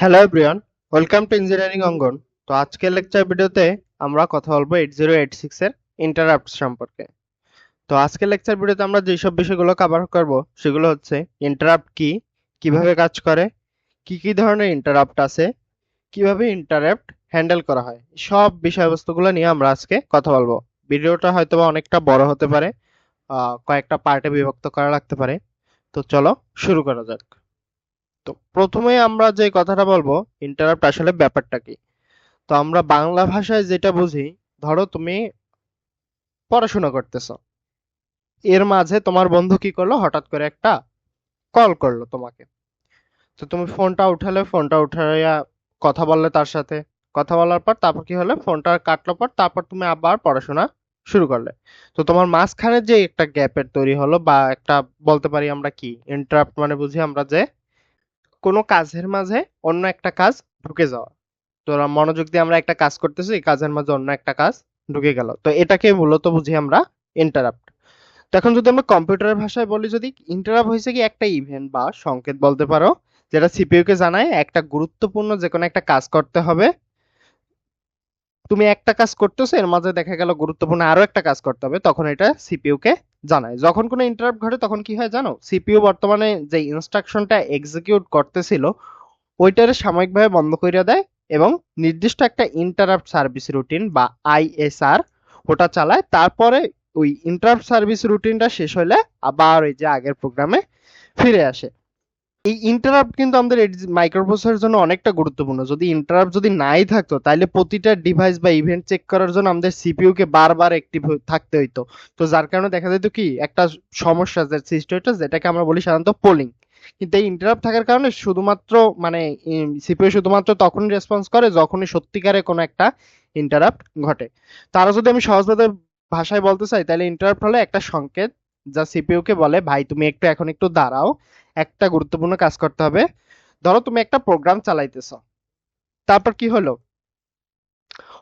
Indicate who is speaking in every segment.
Speaker 1: Hello everyone welcome to engineering Angan তো আজকের lecture ভিডিওতে আমরা কথা বলব এইট জিরো এইট সিক্স এর ইন্টারাপ্ট সম্পর্কে। তো আজকের লেকচার ভিডিওতে আমরা যেসব বিষয়গুলো কভার করব, সেগুলো হচ্ছে ইন্টারাপ্ট কি, কীভাবে কাজ করে, কি কি ধরনের ইন্টারাপ্ট আছে, কীভাবে ইন্টারাপ্ট হ্যান্ডেল করা হয়, সব বিষয়বস্তুগুলো নিয়ে আমরা আজকে কথা বলব। ভিডিওটা হয়তো অনেকটা বড় হতে পারে কয়েকটা পার্টে বিভক্ত করা লাগতে পারে। তো চলো শুরু করা যাক। তো প্রথমে আমরা যে কথাটা বলব ইন্টারাপ্ট আসলে ব্যাপারটা কি? তো আমরা বাংলা ভাষায় যেটা বুঝি, ধরো তুমি পড়াশোনা করতেছো। এর মাঝে তোমার বন্ধু কি করল? হঠাৎ করে একটা কল করল তোমাকে। তো তুমি ফোনটা উঠালে, ফোনটা উঠাইয়া কথা বললে তার সাথে। কথা বলার পর তারপর কি হলো? ফোনটা কাটলো পর তারপর তুমি আবার পড়াশোনা শুরু করলে। তো তোমার মাঝখানে যে একটা গ্যাপের তৈরি হলো বা একটা বলতে পারি আমরা কি? ইন্টারাপ্ট মানে বুঝি আমরা যে কোনো কাজের মাঝে অন্য একটা কাজ ঢুকে যাওয়া। তো মনোযোগ দিয়ে আমরা একটা কাজ করতেছি কাজের মাঝে অন্য একটা কাজ ঢুকে গেল। তো এটাকে মূলত বুঝি আমরা ইন্টারাপ্ট তো এখন যদি আমরা কম্পিউটারের ভাষায় বলি, যদি ইন্টারাপ্ট হয়েছে কি একটা ইভেন্ট বা সংকেত বলতে পারো, যেটা সিপিইউ কে জানায় একটা গুরুত্বপূর্ণ যে কোনো একটা কাজ করতে হবে তুমি একটা কাজ করতেছো, এর মাঝে দেখা গেল গুরুত্বপূর্ণ আরও একটা কাজ করতে হবে, তখন এটা সিপিইউ কে জানায়। যখন কোনো ইন্টারাপ্ট ঘটে, তখন কি হয় জানো? সিপিইউ বর্তমানে যে ইনস্ট্রাকশনটা এক্সিকিউট করতেছিল, ওইটারে সাময়িকভাবে বন্ধ করে দেয় এবং নির্দিষ্ট একটা ইন্টারাপ্ট সার্ভিস রুটিন বা আইএসআর ওটা চালায়। তারপরে ওই ইন্টারাপ্ট সার্ভিস রুটিনটা শেষ হলে আবার ওই যে আগের প্রোগ্রামে ফিরে আসে। এই ইন্টারাপ্ট কিন্তু আমাদের মাইক্রোপ্রসেসরের জন্য অনেকটা গুরুত্বপূর্ণ। যদি ইন্টারাপ্ট যদি নাই থাকতো, তাহলে প্রতিটা ডিভাইস বা ইভেন্ট চেক করার জন্য আমাদের সিপিইউ কে বারবার অ্যাক্টিভ থাকতে হইতো। তো যার কারণে দেখা যেত কি, একটা সমস্যা যে সৃষ্টি হইতো, যেটাকে আমরা বলি সাধারণত পোলিং কিন্তু এই ইন্টারাপ্ট থাকার কারণে শুধুমাত্র মানে সিপিইউ শুধুমাত্র তখনই রেসপন্স করে যখনই সত্যিকারে কোনো একটা ইন্টারাপ্ট ঘটে। তারা যদি আমি সহজভাবে ভাষায় বলতে চাই, তাহলে ইন্টারাপ্ট হলে একটা সংকেত যা সিপিইউ কে বলে, ভাই, তুমি একটু, এখন একটু দাঁড়াও। একটা গুরুত্বপূর্ণ কাজ করতে হবে। ধরো তুমি একটা প্রোগ্রাম চালাইতেছ। তারপর কি হলো?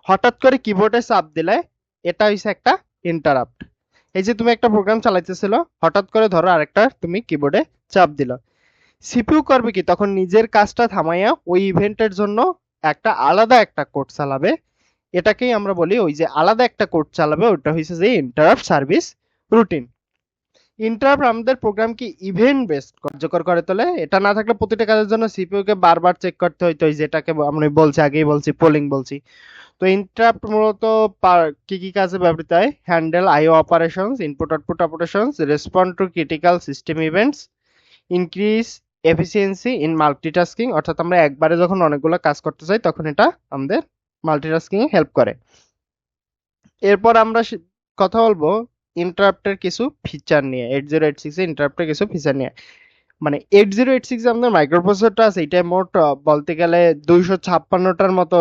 Speaker 1: হঠাৎ করে কিবোর্ডে চাপ দিলে এটা হইছে একটা ইন্টারাপ্ট এই যে তুমি একটা প্রোগ্রাম চালাইতেছিল, হঠাৎ করে ধরো আরেকটা তুমি কিবোর্ডে চাপ দিল। সিপিউ করবে কি? তখন নিজের কাজটা থামাইয়া ওই ইভেন্টের জন্য একটা আলাদা একটা কোড চালাবে। এটাকেই আমরা বলি ওই যে আলাদা একটা কোড চালাবে ওটা হইছে যে ইন্টারাপ্ট সার্ভিস রুটিন ইন্টারাপ্ট আমাদের প্রোগ্রাম কি ইভেন্ট বেসড কার্যকর করে তোলে? এটা না থাকলে প্রতিটা কাজের জন্য সিপিইউ কে বারবার চেক করতে হইতো যেটাকে আমি বলছি, আগেই বলছি পোলিং বলছি। তো ইন্টারাপ্ট মূলত কি কি কাজে ব্যবহৃত হয়? Handle IO operations input output operations respond to critical system events increase efficiency in multitasking অর্থাৎ আমরা একবারে যখন অনেকগুলো কাজ করতে চাই, তখন এটা আমাদের মাল্টিটাস্কিং এ হেল্প করে। এরপর আমরা কথা বলব ইন্টারাপ্টের কিছু ফিচার নিয়ে এইট জিরো এইট সিক্স ইন্টারাপ্টের কিছু ফিচার নিয়ে। মানে এইট জিরো এইট সিক্স আমাদের মাইক্রোপ্রসেসরটা আছে এটা মোট বলতে গেলে দুইশো ছাপ্পান্নটার মতো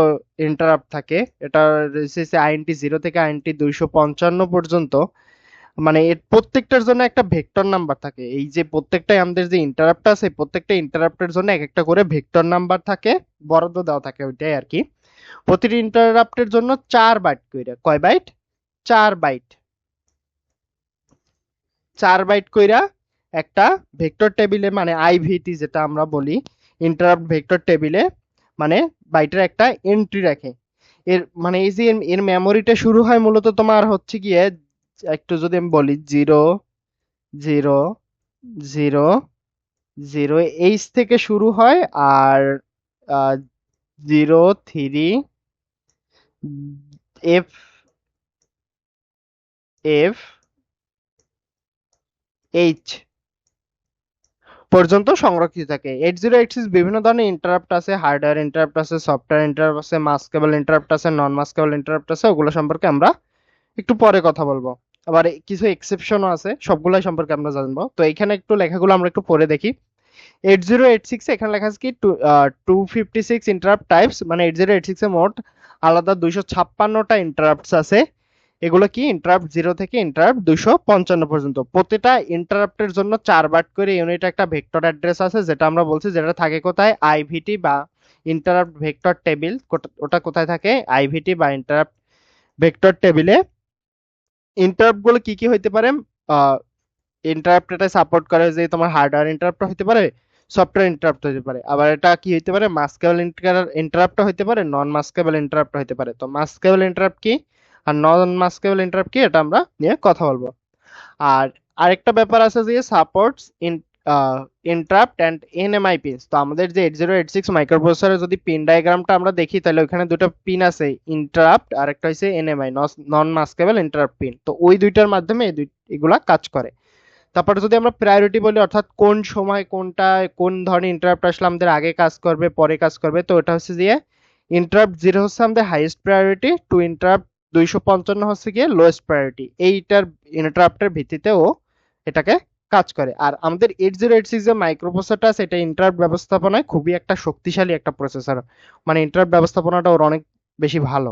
Speaker 1: ইন্টারাপ্ট থাকে। এটা রয়েছে আইএনটি জিরো থেকে আইএনটি দুইশো পঞ্চান্ন পর্যন্ত। মানে এর প্রত্যেকটার জন্য একটা ভেক্টর নাম্বার থাকে। এই যে প্রত্যেকটাই আমাদের যে ইন্টারাপ্ট আছে, প্রত্যেকটা ইন্টারাপ্টের জন্য এক একটা করে ভেক্টর নাম্বার থাকে, বরাদ্দ দেওয়া থাকে ওইটাই আর কি। প্রতিটি ইন্টারাপ্টের জন্য চার বাইট কয় বাইট চার বাইট চার বাইট কইরা একটা ভেক্টর টেবিলে মানে আইভিটি যেটা আমরা বলি ইন্টারাপ্ট ভেক্টর টেবিলে মানে বাইটের একটা এন্ট্রি রাখে। এর মানে এই যে এর- মেমোরিটা শুরু হয় মূলত তোমার হচ্ছে গিয়ে, একটু যদি আমি বলি zero zero zero zero H থেকে শুরু হয় আর zero three F F H পর্যন্ত সংরক্ষিত থাকে। এইট জিরো এইট সিক্স বিভিন্ন ধরনের ইন্টারাপ্ট আছে হার্ডওয়্যার ইন্টারাপ্ট আছে সফটওয়্যার ইন্টারাপ্ট আছে মাস্কেবল ইন্টারাপ্ট আছে নন মাস্কেবল ইন্টারাপ্ট আছে, ওগুলো সম্পর্কে আমরা একটু পরে কথা বলব। আবার কিছু এক্সেপশনও আছে, সবগুলাই সম্পর্কে আমরা জানব। তো এখানে একটু লেখাগুলো আমরা একটু পরে দেখি। এইট জিরো এইট সিক্স এখানে লেখা আছে কি two fifty six interrupt types মানে এইট জিরো এইট সিক্সে মোট আলাদা দুইশো ছাপ্পান্নটা ইন্টারাপ্টস আছে। এগুলো কি? ইন্টারাপ্ট জিরো থেকে ইন্টারাপ্ট দুইশো পঞ্চান্ন পর্যন্ত। প্রতিটা ইন্টারাপ্টের জন্য চার বাট করে ইউনিট একটা ভেক্টর অ্যাড্রেস আছে, যেটা আমরা বলছি, যেটা থাকে কোথায়? আইভিটি বা ইন্টারাপ্ট ভেক্টর টেবিল ওটা কোথায় থাকে? আইভিটি বা ইন্টারাপ্ট ভেক্টর টেবিলে ইন্টারাপ্টগুলো কি কি হইতে পারে? ইন্টারাপ্ট এটা সাপোর্ট করে যে তোমার হার্ডওয়্যার ইন্টারাপ্ট হইতে পারে সফটওয়্যার ইন্টারাপ্ট হতে পারে। আবার এটা কি হতে পারে? মাস্কেবল ইন্টারাপ্ট হতে পারে নন মাস্কেবল ইন্টারাপ্ট হতে পারে। তো মাস্কেবল ইন্টারাপ্ট কি? আর নন মাস্কেবল ইন্টারাপ্ট কি? এটা আমরা নিয়ে কথা বলব। আর আরেকটা ব্যাপার আছে যে supports in interrupt and NMI pins তো আমাদের যে এইট জিরো এইট সিক্স মাইক্রোপ্রসেসরের যদি পিন ডায়াগ্রামটা আমরা দেখি, তাহলে ওখানে দুটো পিন আছে ইন্টারাপ্ট আর একটা হচ্ছে এনএমআই নন মাস্কেবল ইন্টারাপ্ট পিন তো ওই দুইটার মাধ্যমে এই দুই, এগুলা কাজ করে। তারপরে যদি আমরা প্রায়োরিটি বলি, অর্থাৎ কোন সময় কোনটা কোন ধরনের ইন্টারাপ্ট আসলে আমাদের আগে কাজ করবে, পরে কাজ করবে, তো এটা হচ্ছে যে ইন্টারাপ্ট জিরো হচ্ছে আমাদের হাইয়েস্ট প্রায়োরিটি টু ইন্টারাপ্ট দুইশো পঞ্চান্ন হচ্ছে গিয়ে লোয়েস্ট প্রায়োরিটি এইটার ইন্টারাপ্টের ভিত্তিতেও এটাকে কাজ করে। আর আমাদের এইট জিরো এইট সিক্স যে মাইক্রোপ্রসেসরটা এটা ইন্টারাপ্ট ব্যবস্থাপনায় খুবই একটা শক্তিশালী একটা প্রসেসর মানে ইন্টারাপ্ট ব্যবস্থাপনাটা ওর অনেক বেশি ভালো।